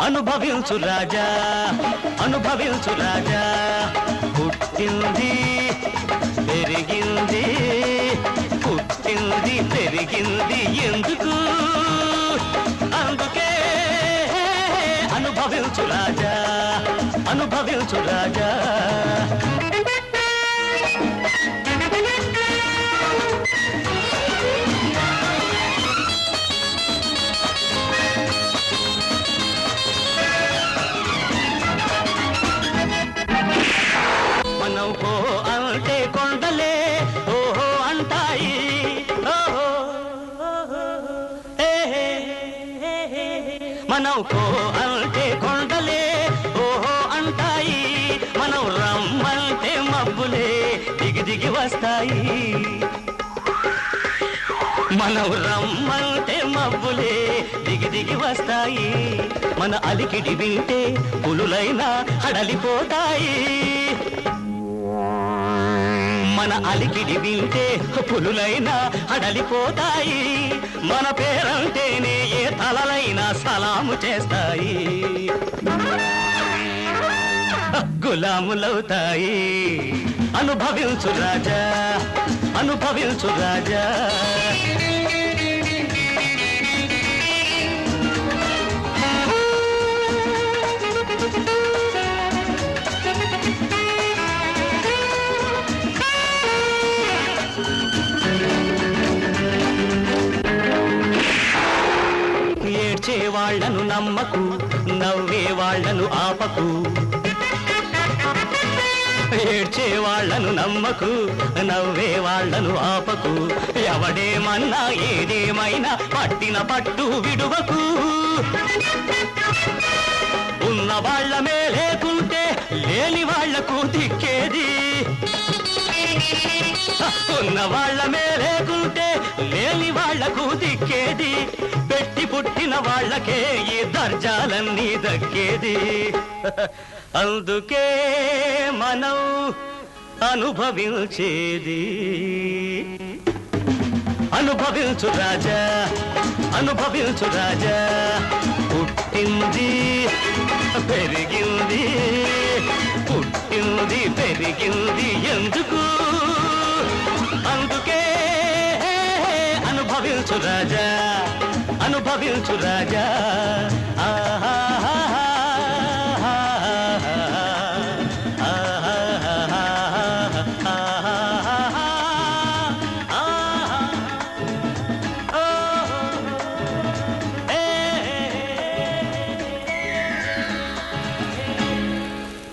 అనుభవించు రాజా అనుభవించు రాజా. పుట్టింది పెరిగింది పుట్టింది పెరిగింది ఎందుకు? అందుకే అనుభవించు రాజా అనుభవించు రాజా. మనం పో అంటే కొండలే. ఓహో అంటాయి మనం రమ్మంటే మబ్బులే. దిగి దిగి వస్తాయి. మనం రమ్మంటే మబ్బులే. దిగి దిగి వస్తాయి. మన అలికిడి వింటే పులులైనా హడలిపోతాయి. మన అలికిడి వింటే పులులైనా హడలిపోతాయి. మన పేరంటే చేస్తాయి. గులాములవుతాయి. అనుభవించు రాజా అనుభవించు రాజా. వాళ్ళను నమ్మకు నవ్వే వాళ్ళను ఆపకు. ఏడ్చే వాళ్ళను నమ్మకు నవ్వే వాళ్ళను ఆపకు. ఎవడేమన్నా ఏదేమైనా పట్టిన పట్టు విడువకు. ఉన్న వాళ్ళమే మేలేకుంటే లేని వాళ్ళకు దిక్కేది. ఉన్న వాళ్ళమే మేలేకుంటే వాళ్ళకు దిక్కేది? పెట్టి పుట్టిన వాళ్ళకే ఈ దర్జాలన్నీ దక్కేది. అందుకే మనం అనుభవించేది. అనుభవించు రాజా అనుభవించు రాజా. పుట్టింది పెరిగింది పుట్టింది పెరిగింది ఎందుకు? అనుభవించు రాజా. ఆహా.